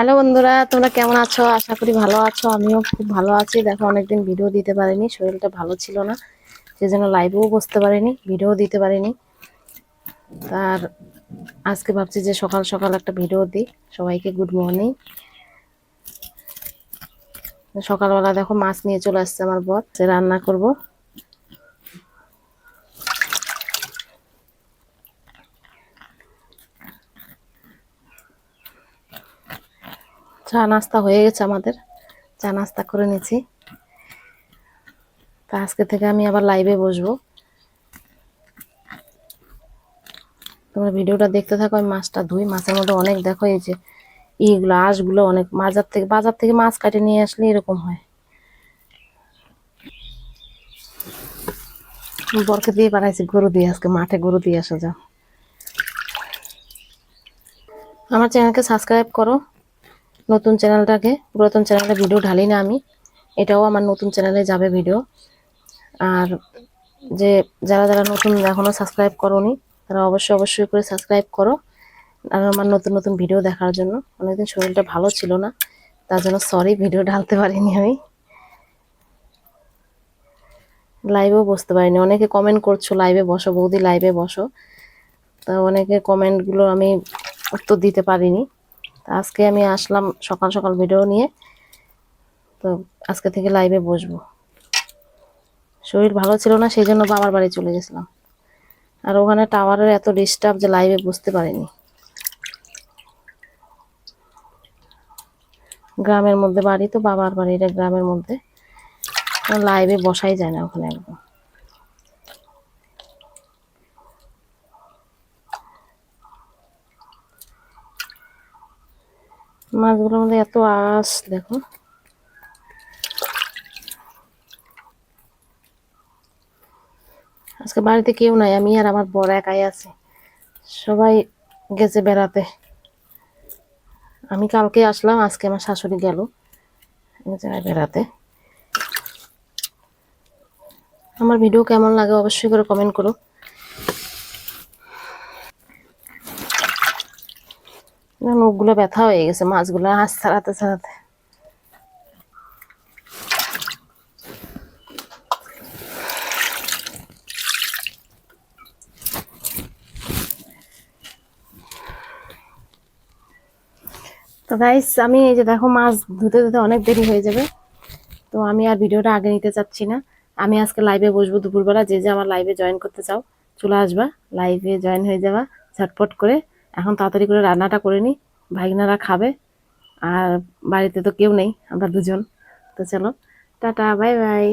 Hello বন্ধুরা, তোমরা কেমন আছো? আশা করি ভালো আছো। আমিও খুব ভালো আছি। দেখো, অনেকদিন ভিডিও দিতে পারিনি, শরীরটা ভালো ছিল না, সেজন্য লাইভেও বসতে পারিনি, ভিডিও দিতে পারিনি। আর আজকে ভাবছি যে সকাল সকাল একটা ভিডিও দিই, সবাইকে গুড মর্নিং সকালবেলা দেখো মাছ নিয়ে চলে আসছে আমার বর রান্না করব। চা নাস্তা হয়ে গেছে আমাদের। চা নাস্তা করে নিয়েছি তা আজকে থেকে আমি আবার লাইভে বসবো। তোমরা ভিডিওটা দেখতে থাকো, আমি মাছটা ধুই। মাছের মধ্যে অনেক দেখো, এই যে ইগুলো, আঁশগুলো অনেক। বাজার থেকে বাজার থেকে মাছ কাটে নিয়ে আসলে এরকম হয়। বরকে দিয়ে বানাইছি, গরু দিয়ে আজকে, মাঠে গরু দিয়ে আসা যাও আমার চ্যানেলকে সাবস্ক্রাইব করো। নতুন চ্যানেলটাকে, পুরাতন চ্যানেলে ভিডিও ঢালি না আমি, এটাও আমার নতুন চ্যানেলে যাবে ভিডিও। আর যে যারা যারা নতুন এখনও সাবস্ক্রাইব করোনি, তারা অবশ্যই অবশ্যই করে সাবস্ক্রাইব করো। আর আমার নতুন নতুন ভিডিও দেখার জন্য। অনেকদিন শরীরটা ভালো ছিল না, তার জন্য সরি ভিডিও ঢালতে পারিনি আমি। লাইভেও বসতে পারিনি। অনেকে কমেন্ট করছ লাইভে বসো, বৌদি লাইভে বসো। তা অনেকে কমেন্টগুলো আমি উত্তর দিতে পারিনি। আজকে আমি আসলাম সকাল সকাল ভিডিও নিয়ে। তো আজকে থেকে লাইভে বসবো। শরীর ভালো ছিল না, সেই জন্য বাবার বাড়ি চলে গেছিলাম। আর ওখানে টাওয়ারের এত ডিস্টার্ব যে লাইভে বুঝতে পারিনি। গ্রামের মধ্যে বাড়ি তো বাবার বাড়ি এটা গ্রামের মধ্যে। লাইভে বসাই যায় না ওখানে একদম। মাছগুলোর মধ্যে এত আঁশ, দেখো। আজকে বাড়িতে কেউ নাই, আমি আর আমার বড় একাই আছি। সবাই গেছে বেড়াতে। আমি কালকে আসলাম, আজকে আমার শাশুড়ি গেল। বেড়াতে। আমার ভিডিও কেমন লাগে অবশ্যই করে কমেন্ট করো। নখগুলো ব্যথা হয়ে গেছে, মাছগুলো হাঁস ছাড়াতে ছাড়াতে। তো গাইস আমি এই যে দেখো মাছ ধুতে ধুতে অনেক দেরি হয়ে যাবে। তো আমি আর ভিডিওটা আগে নিতে চাচ্ছি না। আমি আজকে লাইভে বসবো দুপুরবেলা, যে যে আমার লাইভে জয়েন করতে চাও, চলে আসবা। লাইভে জয়েন হয়ে যাবা, ঝটপট করে। এখন তাড়াতাড়ি করে রান্নাটা করে নিই, ভাগিনারা খাবে, আর বাড়িতে তো কেউ নেই, আমরা দুজন। তো চলো, টাটা, বাই বাই।